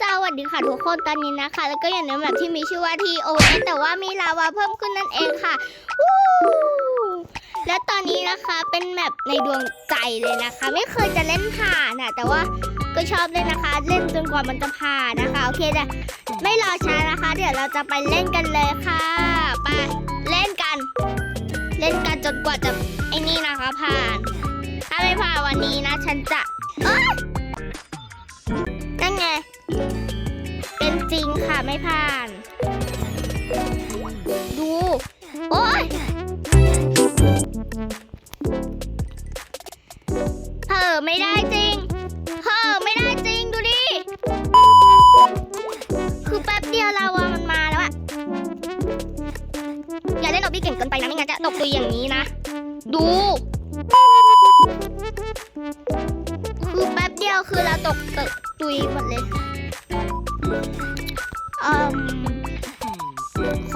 สวัสดีค่ะทุกคนตอนนี้นะคะ แล้วก็อย่างในแบบที่มีชื่อว่า TOS แต่ว่ามีลาวาเพิ่มขึ้นนั่นเองค่ะวู้และตอนนี้นะคะเป็นแมปในดวงใจเลยนะคะ ไม่เคยจะเล่นผ่านอะแต่ว่าก็ชอบเล่นนะคะ เล่นจนกว่ามันจะผ่านนะคะ โอเคแต่ไม่รอช้านะคะ เดี๋ยวเราจะไปเล่นกันเลยค่ะไปเล่นกัน เล่นกันจนกว่าจะไอ้นี่นะคะผ่าน ถ้าไม่ผ่านวันนี้นะ ฉันจะเอ้ย ไม่ผ่าน ดู โอ้ยเผลอไม่ได้จริงเผลอไม่ได้จริงดูดิ คือแป๊บเดียวเราอะมันมาแล้วอะอย่าเล่นออบบี้เก่งเกินไปนะไม่งั้นจะตกตุยอย่างนี้นะ ดู คือแป๊บเดียวคือเราตกตกตุยหมดเลย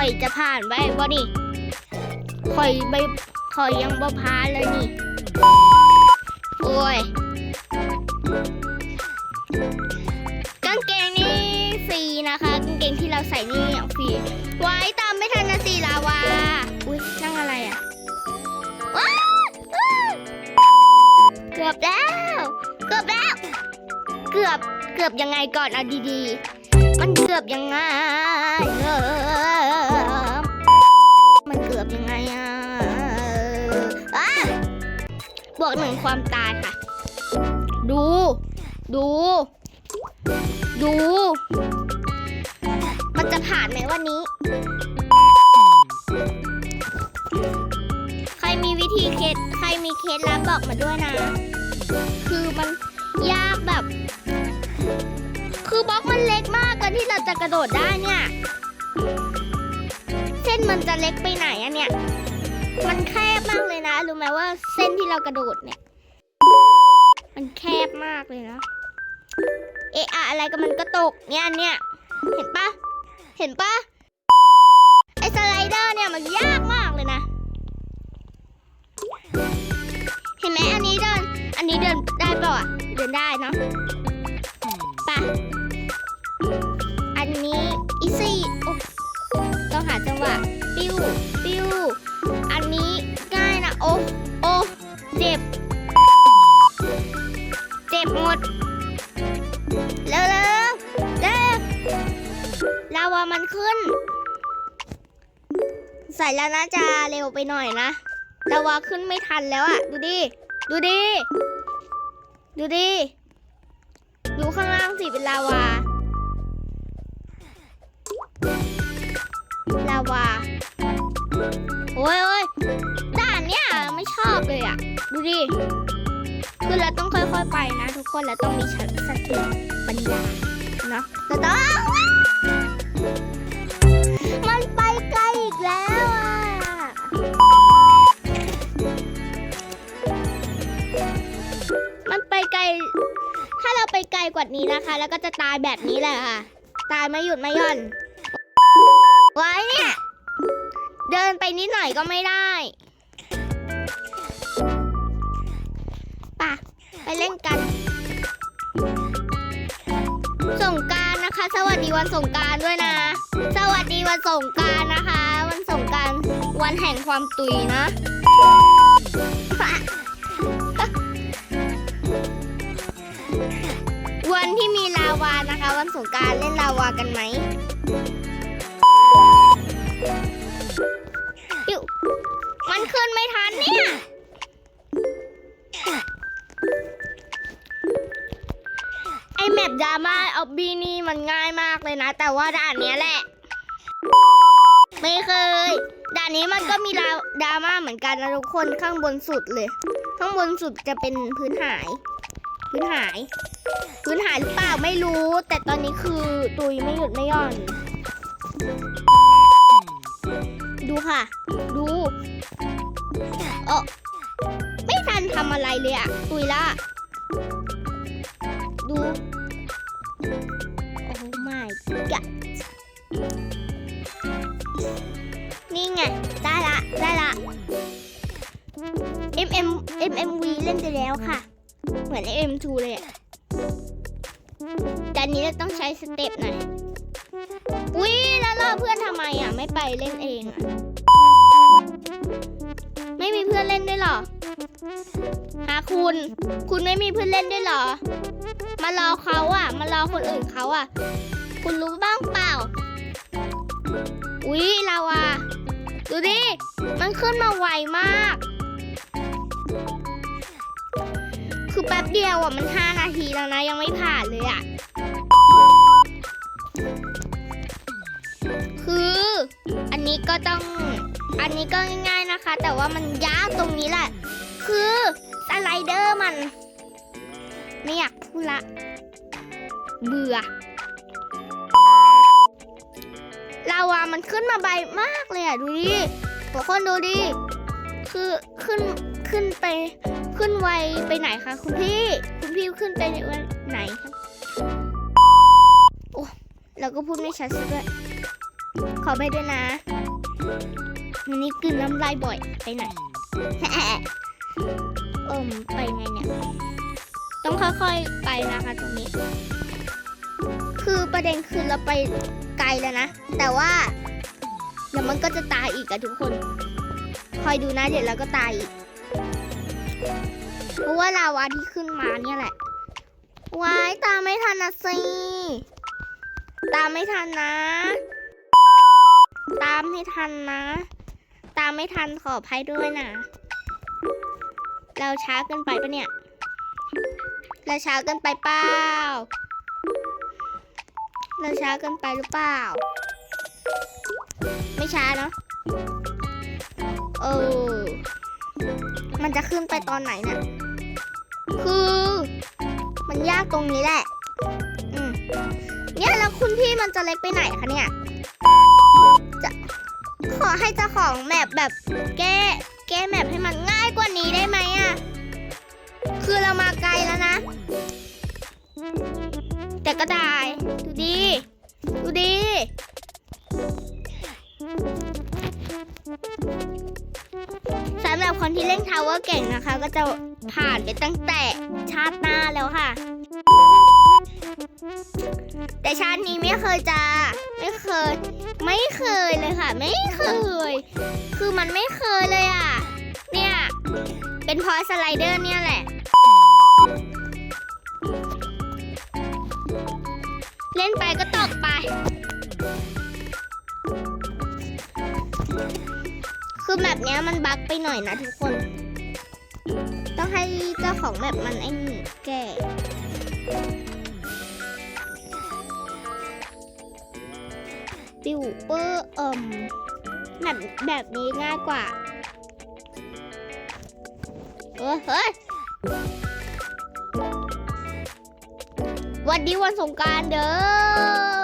ข่อยจะผ่านไปบ่นี่ข่อยไปข่อยยังบ่ผ่านเลยนี่ โอ้ยกางเกงนี่ฟรีนะคะกางเกงที่เราใส่นี่อย่างฟรีไว้ตามไม่ทันนะสิลาวาอุ้ยนั่งอะไรอะว้าเกือบแล้ว เกือบแล้ว เกือบเกือบยังไงก่อนเอาดีๆ มันเกือบยังไง วกหนึ่งความตายค่ะ ดู ดู ดู มันจะผ่านไหมวันนี้ ใครมีวิธีเคล็ดใครมีเคล็ดลับบอกมาด้วยนะ คือมันยากแบบ คือบล็อกมันเล็กมากกันที่เราจะกระโดดได้เนี่ย เส้นมันจะเล็กไปไหนอะเนี่ย มันแคบมากเลยนะ รู้ไหมว่าเส้นที่เรากระโดดเนี่ย มันแคบมากเลยนะ เอะอะอะไรก็มันก็ตก เนี่ยเนี่ย เห็นปะ เห็นปะ ไอสไลเดอร์เนี่ยมันยากมากเลยนะ เห็นไหมอันนี้เดิน อันนี้เดินได้เปล่าอะเดินได้เนาะปะอันนี้อีซี่โอ้ต้องหาจังหวะปิ้ว ด เร็วเร็วเร็วลาวามันขึ้น ใส่แล้วนะจะเร็วไปหน่อยนะลาวาขึ้นไม่ทันแล้วอะดูดิ ดูดิ ดูดิ ดูข้างล่างสิเป็นลาวา ลาวา โอ้ยโอ้ยด่านเนี้ยไม่ชอบเลยอะดูดิ เราต้องค่อยๆไปนะ ทุกคนเราต้องมีสติปัญญาเนาะเราต้องมันไปไกลอีกแล้วอะมันไปไกล ถ้าเราไปไกลกว่านี้นะคะ แล้วก็จะตายแบบนี้แหละค่ะ ตายไม่หยุดไม่หย่อนไว้เนี่ย เดินไปนิดหน่อยก็ไม่ได้ ล่นกัน สงการนะคะ สวัสดีวันสงการด้วยนะ สวัสดีวันสงการนะคะ วันสงการวันแห่งความตุยนะวันที่มีลาวานะคะ วันสงการเล่นลาวากันไหมมันขึ้นไม่ทันเนี่ย ไอแมปดราม่าออบบี้นี่มันง่ายมากเลยนะ แต่ว่าด่านเนี้ยแหละ ไม่เคย ด่านนี้มันก็มีดราาม่าเหมือนกันนะทุกคนข้างบนสุดเลย ข้างบนสุดจะเป็นพื้นหาย พื้นหาย พื้นหายหรือเปล่าไม่รู้ แต่ตอนนี้คือตุยไม่หยุดไม่ย่อนดูค่ะ ดูเออไม่ทันทำอะไรเลยอะตุยละ MMV เล่นไปแล้วค่ะ เหมือน M2 เลยอะแต่อันนี้เราต้องใช้สเต็ปหน่อยวิแล้วรอเพื่อนทำไมอะ ไม่ไปเล่นเองอะ ไม่มีเพื่อนเล่นด้วยหรอ หาคุณ คุณไม่มีเพื่อนเล่นด้วยหรอ มารอเขาอะ มารอคนอื่นเขาอะ คุณรู้บ้างเปล่า อุ๊ยลาวาดูดิ มันขึ้นมาไวมาก แป๊บเดียวอะมันห้านาทีแล้วนะยังไม่ผ่านเลยอะ คืออันนี้ก็ต้องอันนี้ก็ง่ายๆนะคะ แต่ว่ามันยากตรงนี้แหละ คือสไลเดอร์มัน ไม่อยากพูดละ เบื่อลาวามันขึ้นมาใบมากเลยอะ ดูดิทุกคนดูดิ คือขึ้นขึ้นไป ขึ้นไวไปไหนคะคุณพี่คุณพี่ขึ้นไปไหนครับโอ้เราก็พูดไม่ชัดซะด้วยขอไปด้วยนะวันนี้กลืนน้ำลายบ่อยไปไหนเอมไปไงเนี่ย ต้องค่อยๆไปนะคะตรงนี้ คือประเด็นคือเราไปไกลแล้วนะ แต่ว่าเดี๋ยวมันก็จะตายอีกอะทุกคน คอยดูนะเดี๋ยวเราก็ตายอีก เพราะว่าลาวาที่ขึ้นมาเนี่ยแหละวายตามไม่ทันนะสิ ตามไม่ทันนะ ตามให้ทันนะ ตามไม่ทันขออภัยด้วยนะ เราช้าเกินไปปะเนี่ย เราช้าเกินไปเปล่า เราช้าเกินไปหรือเปล่า ไม่ช้าเนาะ เออ มันจะขึ้นไปตอนไหนเนี่ย คือ มันยากตรงนี้แหละ อืมเนี่ยแล้วคุณพี่มันจะเล็กไปไหนคะเนี่ย จะขอให้เจ้าของแมปแบบแก้แก้แมปให้มันง่ายกว่านี้ได้ไหมอะคือเรามาไกลแล้วนะ แต่ก็ได้ ดูดิดูดิ สำหรับคนที่เล่นทาวเวอร์เก่งนะคะ ก็จะผ่านไปตั้งแต่ชาติหน้าแล้วค่ะ แต่ชาตินี้ไม่เคยจะไม่เคย ไม่เคยเลยค่ะ ไม่เคย คือมันไม่เคยเลยอะ เนี่ย เป็นเพราะสไลเดอร์เนี่ยแหละเล่นไปก็ตกไป แบบเนี้ยมันบั๊กไปหน่อยนะทุกคน ต้องให้เจ้าของแบบมันไอ้นี่แก้ปิวเปอร์เอิมแบบแบบนี้ง่ายกว่า เฮ้ยวันดีวันสงการเด้อ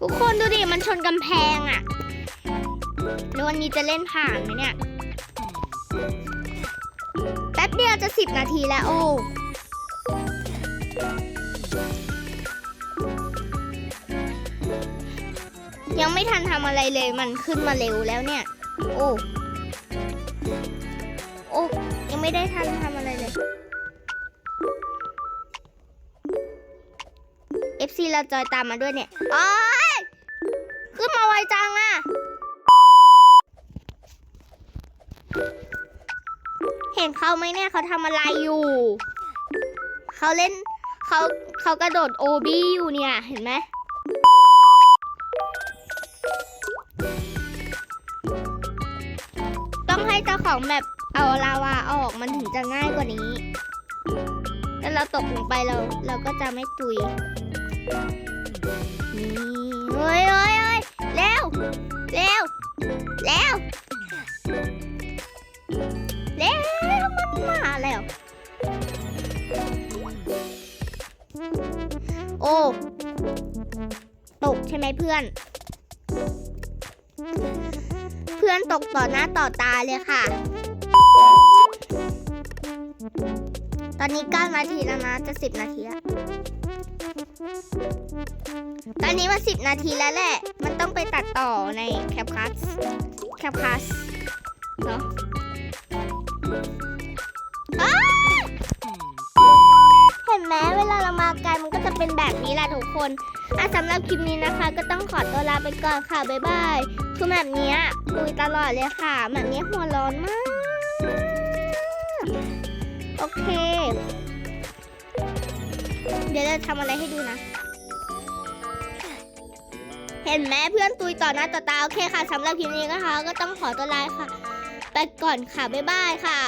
ทุกคนดูดิ มันชนกำแพงอะแล้ววันนี้จะเล่นผ่านไหมเนี่ย แป๊บเดียวจะสิบนาทีแล้วโอ้ยังไม่ทันทำอะไรเลยมันขึ้นมาเร็วแล้วเนี่ย โอ้โอ้ยังไม่ได้ทันทำอะไรเลย FC เราจอยตามมาด้วยเนี่ยอ้ย ขึ้นมาไวจังอะเห็นเขาไหมเนี่ยเขาทำอะไรอยู่ เขาเล่นเขาเขากระโดดโอบี้อยู่เนี่ย เห็นไหมต้องให้เจ้าของแบบเอาลาวาออกมันถึงจะง่ายกว่านี้แล้วเราตกลงไปเราเราก็จะไม่ตุยนี่เฮ้ยเฮ้ย เฮ้ยเร็ว เร็ว เร็ว เร็ว มันมาแล้ว โอ้ ตกใช่ไหมเพื่อน เพื่อนตกต่อหน้าต่อตาเลยค่ะ ตอนนี้9นาทีแล้วนะ จะ 10 นาทีแล้ว ตอนนี้มาสิบนาทีแล้วแหละ มันต้องไปตัดต่อในแคปคัสแคปคัสเนาะเห็นไหมเวลาเรามาไกลมันก็จะเป็นแบบนี้แหละทุกคนอ่สำหรับคลิปนี้นะคะ ก็ต้องขอตัวลาไปก่อนค่ะ บ๊ายบาย คือแบบนี้คุยตลอดเลยค่ะ แบบนี้หัวร้อนมาก โอเค เดี๋ยวจะทำอะไรให้ดูนะ เห็นไหมเพื่อนตุยต่อหน้าต่อตา โอเคค่ะสำหรับคลิปนี้นะคะ ก็ต้องขอตัวลาค่ะ ไปก่อนค่ะ บ๊ายบายค่ะ